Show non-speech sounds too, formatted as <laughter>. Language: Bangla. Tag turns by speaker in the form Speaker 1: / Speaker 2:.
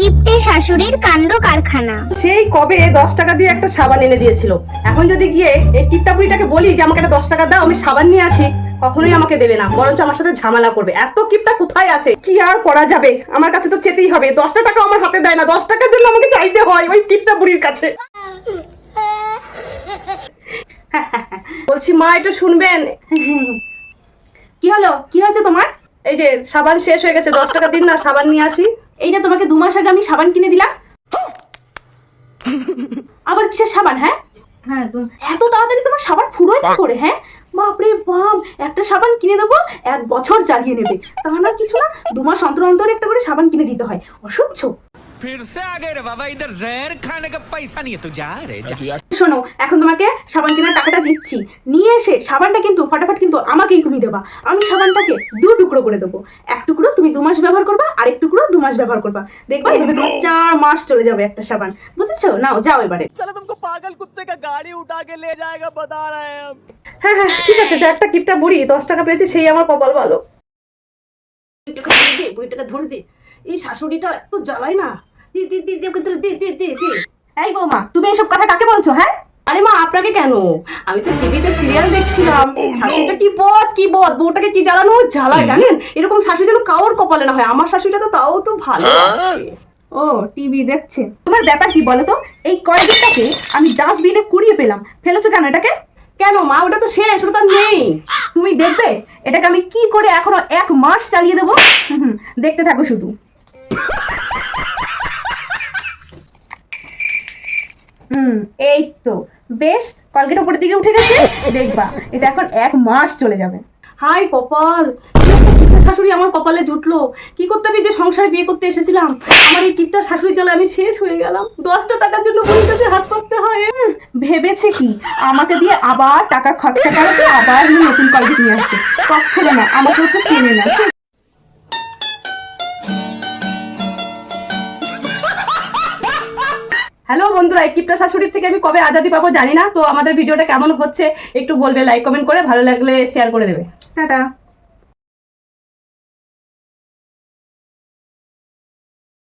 Speaker 1: কিপ্টে শাশুড়ির কাণ্ড কারখানা।
Speaker 2: সেই কবে দশ টাকা দিয়ে একটা সাবান এনে দিয়েছিল? এখন যদি গিয়ে এই টিপটা বুড়িটাকে বলি যে আমাকে একটা দশ টাকা দাও আমি সাবান নিয়ে আসি কখনোই আমাকে দেবে না। বরঞ্চ আমার সাথে ঝামেলা করবে। এত কিপটা কোথায় আছে? কি আর করা যাবে? আমার কাছে তো চেতেই হবে। দশটা টাকা আমার হাতে দেয় না। দশ টাকার জন্য আমাকে চাইতে হয় ওই কিপটা বুড়ির কাছে। <laughs> বলছি মা একটু শুনবেন।
Speaker 3: কি হলো? কি হয়েছে তোমার?
Speaker 2: এই যে সাবান শেষ হয়ে গেছে। দশ টাকা দিন না সাবান নিয়ে আসি।
Speaker 3: এইটা তোমাকে দু মাস আগে আমি সাবান কিনে দিলাম। আবার কিসের সাবান হ্যাঁ? হ্যাঁ এত তাড়াতাড়ি তোমার সাবান ফুরোয় কি করে হ্যাঁ? বাপরে বাপ একটা সাবান কিনে দেবো এক বছর চালিয়ে নেবে। তা না কিছু না দু মাস অন্তর অন্তর একটা করে সাবান কিনে দিতে হয়। অসহ্য।
Speaker 4: फिर से आ गए रे बाबा इधर जहर खाने का पैसा नहीं है तू जा रे जा
Speaker 3: শোনো এখন তোমাকে সাবান কেনার টাকাটা দিচ্ছি নিয়ে এসে সাবানটা কিন্তু ফাটাফাট কিন্তু আমাকেই তুমি দেবা আমি সাবানটাকে দু টুকরো করে দেবো এক টুকরো তুমি দু মাস ব্যবহার করবা আর এক টুকরো দু মাস ব্যবহার করবা দেখবা এভাবে তোমার চার মাস চলে যাবে একটা সাবান বুঝেছো নাও যাও এবারে
Speaker 5: साला तुमको पागल कुत्ते का गाड़ी उठा के ले जाएगा बता रहे हैं हम
Speaker 2: হ্যাঁ হ্যাঁ ঠিক আছে যে একটা কিপটা বুড়ি দশ টাকা পেয়েছে সেই আমার কপাল ভালো বুড়িটাকে ধরে দে বুড়িটাকে ধরে দে এই শাশুড়িটা এত জ্বালায় না দি দি দি দি ওকে ধরে দে দে দে দে।
Speaker 3: এই বৌমা তুমি এসব কথা কাকে বলছো হ্যাঁ?
Speaker 2: আরে মা আপনাকে কেন? আমি তো টিভিতে সিরিয়াল দেখছিলাম। শাশুড়িটা কি বদ কি বদ? বউটাকে কি জ্বালানো জ্বালায় জানেন? এরকম শাশুড়ি যেন কাউর কপালে না হয়। আমার শাশুড়িটা তো তাও একটু ভালো আছে।
Speaker 3: ও টিভি দেখছে। তোমার ব্যাপার কি বলো তো এই কয়েকদিনটাকে আমি ডাস্টবিনে কুড়িয়ে পেলাম। ফেলেছো কেন এটাকে?
Speaker 2: কেন মা ওটা তো শেষ ওটা তো নেই।
Speaker 3: তুমি দেখবে এটাকে আমি কি করে এখনও এক মাস চালিয়ে দেবো? হুম, হুম, দেখতে থাকো শুধু। <laughs> হুম এই তো। বেশ কলগেট উপরের দিকে উঠে গেছে। দেখবা এটা এখন এক মাস চলে যাবে।
Speaker 2: হাই কপাল! শাশুড়ি আমার কপালে জুটলো। কি করতে আমি যে সংসারে বিয়ে করতে এসেছিলাম। আমার এই কিপটা শাশুড়ি জ্বালা আমি শেষ হয়ে গেলাম। দশটা টাকার জন্য বুড়ির কাছে হাত পাততে হয়।
Speaker 3: ভেবেছে কি? আমাকে দিয়ে আবার টাকা খরচা করাতে আবার নতুন কলগেট নিয়ে আসবে। কখনো না আমাকে তো চেনে না।
Speaker 2: হ্যালো বন্ধুরা এই কিপটা শাশুড়ির থেকে আমি কবে আজাদি পাবো জানি না, তো আমাদের ভিডিওটা কেমন হচ্ছে একটু বলবে লাইক কমেন্ট করে, ভালো লাগলে শেয়ার করে দেবে।
Speaker 3: টাটা।